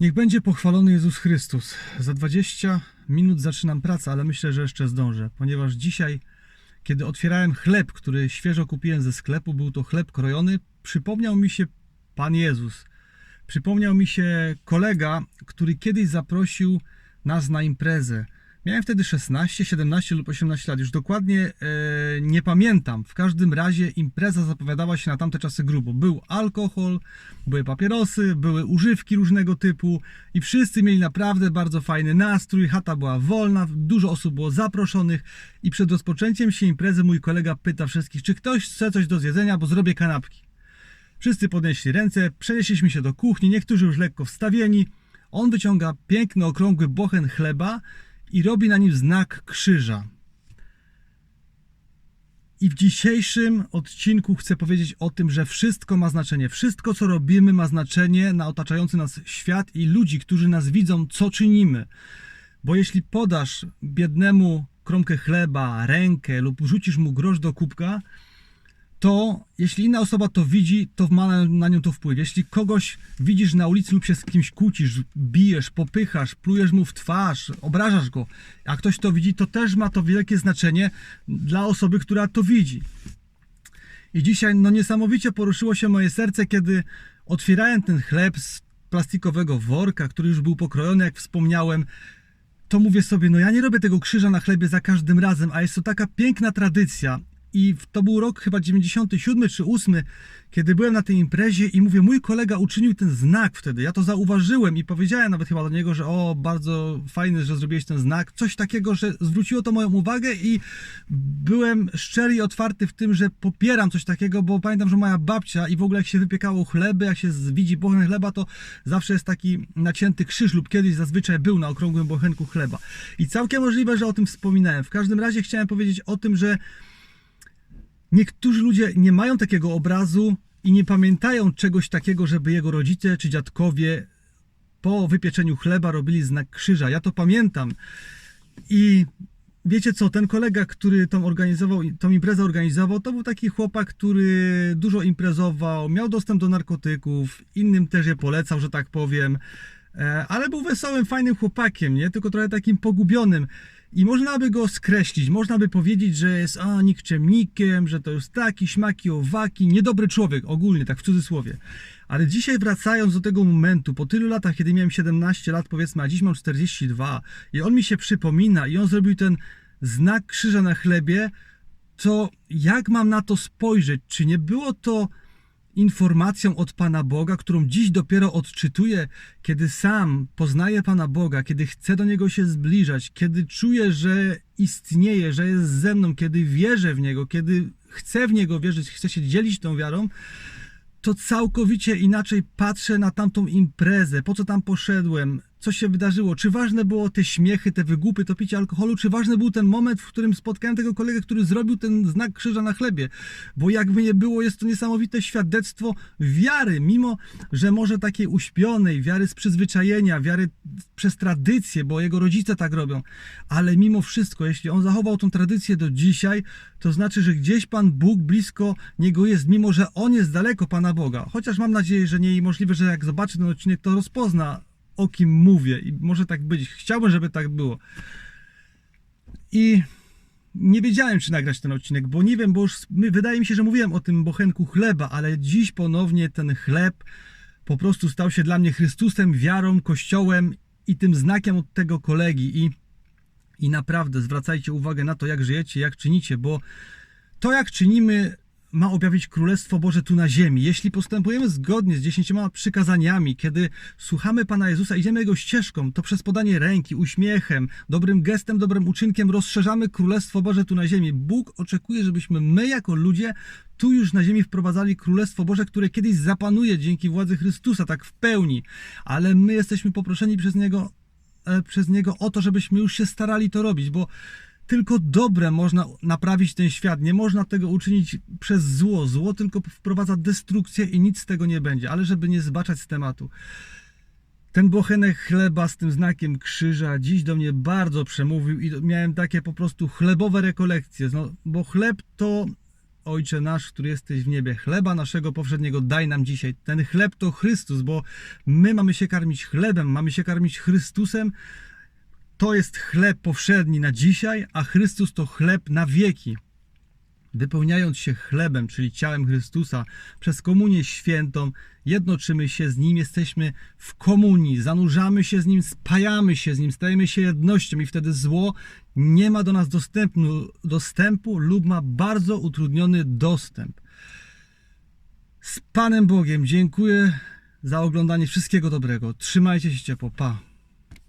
Niech będzie pochwalony Jezus Chrystus. Za 20 minut zaczynam pracę, ale myślę, że jeszcze zdążę, ponieważ dzisiaj, kiedy otwierałem chleb, który świeżo kupiłem ze sklepu, był to chleb krojony, przypomniał mi się Pan Jezus. Przypomniał mi się kolega, który kiedyś zaprosił nas na imprezę. Miałem wtedy 16, 17 lub 18 lat, już dokładnie e, nie pamiętam. W każdym razie impreza zapowiadała się na tamte czasy grubo. Był alkohol, były papierosy, były używki różnego typu i wszyscy mieli naprawdę bardzo fajny nastrój. Chata była wolna, dużo osób było zaproszonych i przed rozpoczęciem się imprezy mój kolega pyta wszystkich, czy ktoś chce coś do zjedzenia, bo zrobię kanapki. Wszyscy podnieśli ręce, przenieśliśmy się do kuchni, niektórzy już lekko wstawieni. On wyciąga piękny, okrągły bochen chleba i robi na nim znak krzyża. I w dzisiejszym odcinku chcę powiedzieć o tym, że wszystko ma znaczenie. Wszystko, co robimy, ma znaczenie na otaczający nas świat i ludzi, którzy nas widzą, co czynimy. Bo jeśli podasz biednemu kromkę chleba, rękę lub rzucisz mu grosz do kubka, to jeśli inna osoba to widzi, to ma na, na nią to wpływ. Jeśli kogoś widzisz na ulicy lub się z kimś kłócisz, bijesz, popychasz, plujesz mu w twarz, obrażasz go, a ktoś to widzi, to też ma to wielkie znaczenie dla osoby, która to widzi. I dzisiaj no niesamowicie poruszyło się moje serce, kiedy otwierałem ten chleb z plastikowego worka, który już był pokrojony, jak wspomniałem, to mówię sobie, no ja nie robię tego krzyża na chlebie za każdym razem, a jest to taka piękna tradycja. I to był rok chyba 97 czy 8, kiedy byłem na tej imprezie i mówię, mój kolega uczynił ten znak wtedy. Ja to zauważyłem i powiedziałem nawet chyba do niego, że o, bardzo fajny, że zrobiłeś ten znak. Coś takiego, że zwróciło to moją uwagę i byłem szczery i otwarty w tym, że popieram coś takiego, bo pamiętam, że moja babcia i w ogóle jak się wypiekało chleby, jak się widzi bochen chleba, to zawsze jest taki nacięty krzyż lub kiedyś zazwyczaj był na okrągłym bochenku chleba. I całkiem możliwe, że o tym wspominałem. W każdym razie chciałem powiedzieć o tym, że niektórzy ludzie nie mają takiego obrazu i nie pamiętają czegoś takiego, żeby jego rodzice czy dziadkowie po wypieczeniu chleba robili znak krzyża. Ja to pamiętam. I wiecie co, ten kolega, który tą organizował, tą imprezę organizował, to był taki chłopak, który dużo imprezował, miał dostęp do narkotyków, innym też je polecał, że tak powiem. E, Ale był wesołym, fajnym chłopakiem, nie? Tylko trochę takim pogubionym. I można by go skreślić, można by powiedzieć, że jest a, nikczemnikiem, że to jest taki, śmaki, owaki, niedobry człowiek, ogólnie, tak w cudzysłowie. Ale dzisiaj wracając do tego momentu, po tylu latach, kiedy miałem 17 lat, powiedzmy, a dziś mam 42, i on mi się przypomina, i on zrobił ten znak krzyża na chlebie, to jak mam na to spojrzeć? Czy nie było to informacją od Pana Boga, którą dziś dopiero odczytuję, kiedy sam poznaję Pana Boga, kiedy chcę do Niego się zbliżać, kiedy czuję, że istnieje, że jest ze mną, kiedy wierzę w Niego, kiedy chcę w Niego wierzyć, chcę się dzielić tą wiarą, to całkowicie inaczej patrzę na tamtą imprezę, po co tam poszedłem, co się wydarzyło, czy ważne było te śmiechy, te wygłupy, to picie alkoholu, czy ważny był ten moment, w którym spotkałem tego kolegę, który zrobił ten znak krzyża na chlebie, bo jakby nie było, jest to niesamowite świadectwo wiary, mimo, że może takiej uśpionej, wiary z przyzwyczajenia, wiary przez tradycję, bo jego rodzice tak robią, ale mimo wszystko, jeśli on zachował tą tradycję do dzisiaj, to znaczy, że gdzieś Pan Bóg blisko niego jest, mimo że on jest daleko Pana Boga. Chociaż mam nadzieję, że nie i możliwe, że jak zobaczy ten odcinek, to rozpozna o kim mówię i może tak być. Chciałbym, żeby tak było. I nie wiedziałem, czy nagrać ten odcinek, bo nie wiem, bo już wydaje mi się, że mówiłem o tym bochenku chleba, ale dziś ponownie ten chleb po prostu stał się dla mnie Chrystusem, wiarą, kościołem i tym znakiem od tego kolegi. I, i naprawdę zwracajcie uwagę na to, jak żyjecie, jak czynicie, bo to, jak czynimy, ma objawić Królestwo Boże tu na ziemi. Jeśli postępujemy zgodnie z dziesięcioma przykazaniami, kiedy słuchamy Pana Jezusa, idziemy Jego ścieżką, to przez podanie ręki, uśmiechem, dobrym gestem, dobrym uczynkiem rozszerzamy Królestwo Boże tu na ziemi. Bóg oczekuje, żebyśmy my jako ludzie tu już na ziemi wprowadzali Królestwo Boże, które kiedyś zapanuje dzięki władzy Chrystusa, tak w pełni. Ale my jesteśmy poproszeni przez Niego, e, przez Niego o to, żebyśmy już się starali to robić, bo tylko dobre można naprawić ten świat. Nie można tego uczynić przez zło. Zło tylko wprowadza destrukcję i nic z tego nie będzie. Ale żeby nie zbaczać z tematu. Ten bochenek chleba z tym znakiem krzyża dziś do mnie bardzo przemówił i miałem takie po prostu chlebowe rekolekcje. No, bo chleb to Ojcze nasz, który jesteś w niebie, chleba naszego powszedniego daj nam dzisiaj. Ten chleb to Chrystus, bo my mamy się karmić chlebem, mamy się karmić Chrystusem. To jest chleb powszedni na dzisiaj, a Chrystus to chleb na wieki. Wypełniając się chlebem, czyli ciałem Chrystusa, przez komunię świętą, jednoczymy się z Nim, jesteśmy w komunii, zanurzamy się z Nim, spajamy się z Nim, stajemy się jednością i wtedy zło nie ma do nas dostępu, dostępu lub ma bardzo utrudniony dostęp. Z Panem Bogiem dziękuję za oglądanie wszystkiego dobrego. Trzymajcie się ciepło. Pa.